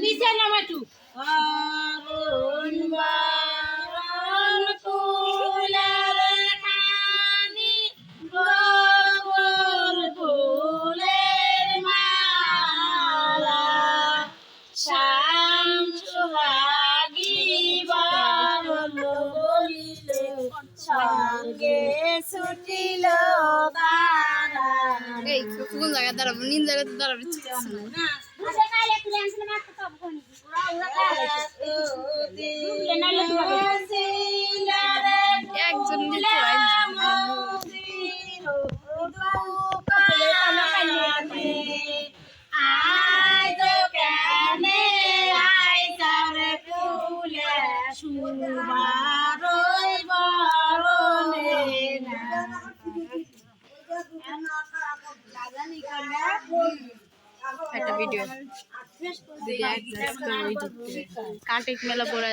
নিচে নামা একটু আরুন বারণ কুলার খানি গোবর ফুলের মালা শ্যাম সুহাগী বারণ বলিলে সঙ্গে ছুটিল এই কোন জায়গায় দাঁড়াবো নিন জায়গাতে দাঁড়াবো ইচ্ছে করছে না। না ভিডিও যদি থেকে মেলা পড়ে